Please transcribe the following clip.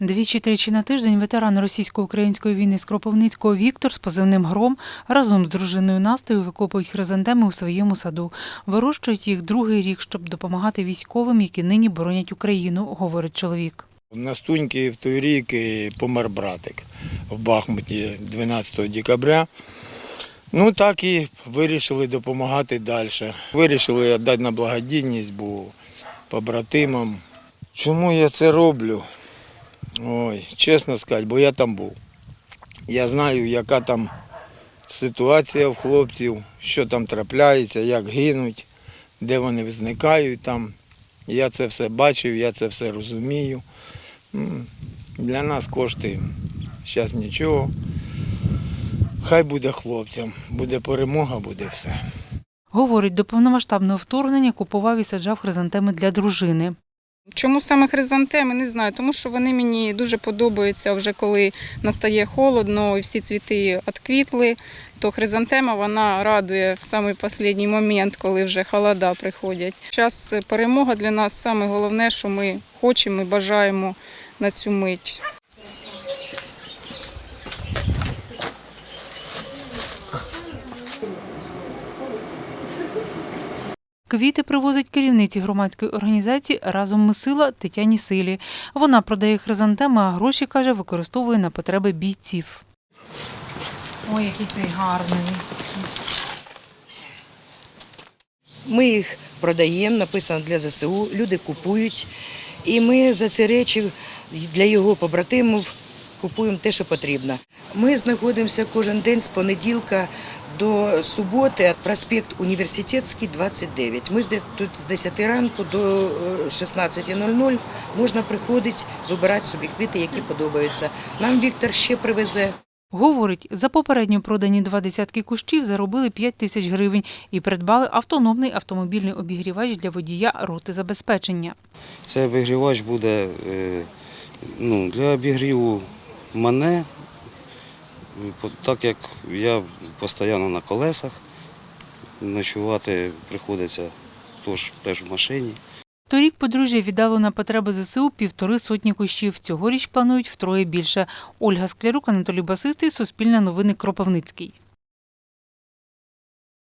Двічі-тричі на тиждень ветеран російсько-української війни з Кропивницького Віктор з позивним Гром разом з дружиною Настею викопують хризантеми у своєму саду. Вирощують їх другий рік, щоб допомагати військовим, які нині боронять Україну, говорить чоловік. На Стуньки в той рік помер братик в Бахмуті 12 декабря. Ну так і вирішили допомагати далі. Вирішили віддати на благодійність, бо побратимам. Чому я це роблю? Ой, чесно сказати, бо я там був. Я знаю, яка там ситуація в хлопців, що там трапляється, як гинуть, де вони зникають там. Я це все бачив, я це все розумію. Для нас кошти зараз нічого. Хай буде хлопцям, буде перемога, буде все. Говорить, до повномасштабного вторгнення купував і саджав хризантеми для дружини. Чому саме хризантеми, не знаю, тому що вони мені дуже подобаються вже коли настає холодно і всі цвіти відквітли, то хризантема вона радує в самий останній момент, коли вже холода приходять. Зараз перемога для нас саме головне, що ми хочемо і бажаємо на цю мить. Квіти привозить керівниці громадської організації Разом ми сила Тетяні Силі. Вона продає хризантеми, а гроші, каже, використовує на потреби бійців. Ой, який цей гарний. Ми їх продаємо, написано для ЗСУ, люди купують. І ми за ці речі для його побратимів купуємо те, що потрібно. Ми знаходимося кожен день з понеділка до суботи, проспект Університетський, 29. Ми тут з 10 ранку до е, 16.00 можна приходити, вибирати собі квіти, які подобаються. Нам Віктор ще привезе. Говорить, за попередньо продані два десятки кущів заробили 5 тисяч гривень і придбали автономний автомобільний обігрівач для водія роти забезпечення. Цей обігрівач буде е, ну, для обігріву мене, так як я постійно на колесах, ночувати приходиться теж, теж в машині. Торік подружжя віддало на потреби ЗСУ півтори сотні кущів. Цьогоріч планують втроє більше. Ольга Склярук, Анатолій Басистий, Суспільне новини Кропивницький.